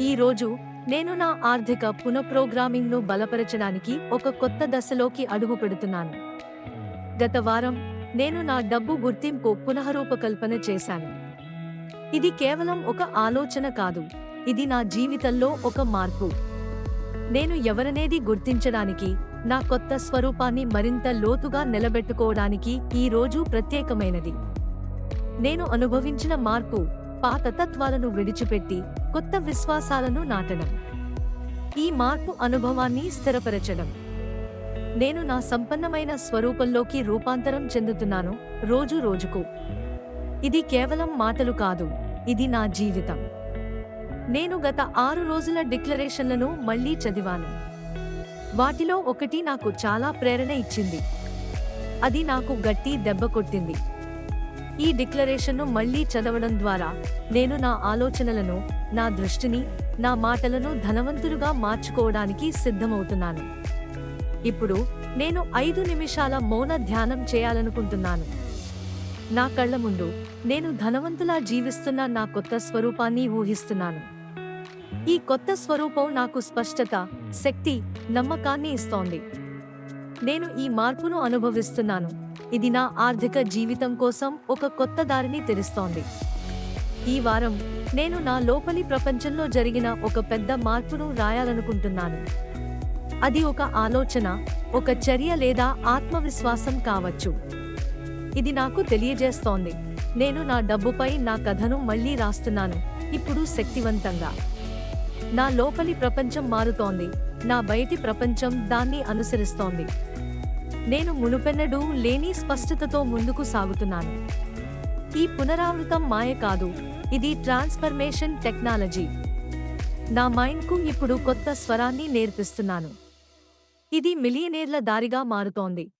ఈ రోజు నేను నా ఆర్థిక పునఃప్రోగ్రామింగ్ను బలపరచడానికి ఒక కొత్త దశలోకి అడుగు పెడుతున్నాను. గత వారం నేను నా డబ్బు గుర్తింపు పునఃరూపకల్పన చేశాను. ఇది కేవలం ఒక ఆలోచన కాదు ఇది నా జీవితంలో ఒక మార్పు. నేను ఎవరనేది గుర్తించడానికి నా కొత్త స్వరూపాన్ని మరింత లోతుగా నిలబెట్టుకోవడానికి ఈ రోజు ప్రత్యేకమైనది. నేను అనుభవించిన మార్పు పాత తత్వాలను విడిచిపెట్టి కొత్త విశ్వాసాలను నాటడం. ఈ మార్పు అనుభవాన్ని స్థిరపరచడం. నేను నా సంపన్నమైన స్వరూపంలోకి రూపాంతరం చెందుతున్నాను రోజు రోజుకు. ఇది కేవలం మాటలు కాదు ఇది నా జీవితం. నేను గత ఆరు రోజుల డిక్లరేషన్లను మళ్ళీ చదివాను. వాటిలో ఒకటి నాకు చాలా ప్రేరణ ఇచ్చింది. అది నాకు గట్టి దెబ్బ కొట్టింది. ఈ డిక్లరేషన్ను మళ్ళీ చదవడం ద్వారా నేను నా ఆలోచనలను నా దృష్టిని నా మాటలను ధనవంతులుగా మార్చుకోవడానికి సిద్ధమవుతున్నాను. ఇప్పుడు నేను ఐదు నిమిషాల మౌన ధ్యానం చేయాలనుకుంటున్నాను. నా కళ్ళ ముందు నేను ధనవంతులా జీవిస్తున్న నా కొత్త స్వరూపాన్ని ఊహిస్తున్నాను. ఈ కొత్త స్వరూపం నాకు స్పష్టత శక్తి నమ్మకాన్ని ఇస్తోంది. నేను ఈ మార్పును అనుభవిస్తున్నాను. ఇది నా ఆర్థిక జీవితం కోసం ఒక కొత్త దారిని తెరుస్తోంది. ఈ వారం నేను నా లోపలి ప్రపంచంలో జరిగిన ఒక పెద్ద మార్పును రాయాలనుకుంటున్నాను. అది ఒక ఆలోచన ఒక చర్య లేదా ఆత్మవిశ్వాసం కావచ్చు. ఇది నాకు తెలియజేస్తోంది. నేను నా డబ్బుపై నా కథను మళ్ళీ రాస్తున్నాను. ఇప్పుడు శక్తివంతంగా. నా లోపలి ప్రపంచం మారుతోంది. నా బయటి ప్రపంచం దాన్ని అనుసరిస్తోంది. నేను మునుపెన్నడూ లేని స్పష్టతతో ముందుకు సాగుతున్నాను. ఈ పునరావృతం మాయ కాదు. ఇది ట్రాన్స్ఫర్మేషన్ టెక్నాలజీ. నా మైండ్కు ఇప్పుడు కొత్త స్వరాన్ని నేర్పిస్తున్నాను. ఇది మిలియనేర్ల దారిగా మారుతోంది.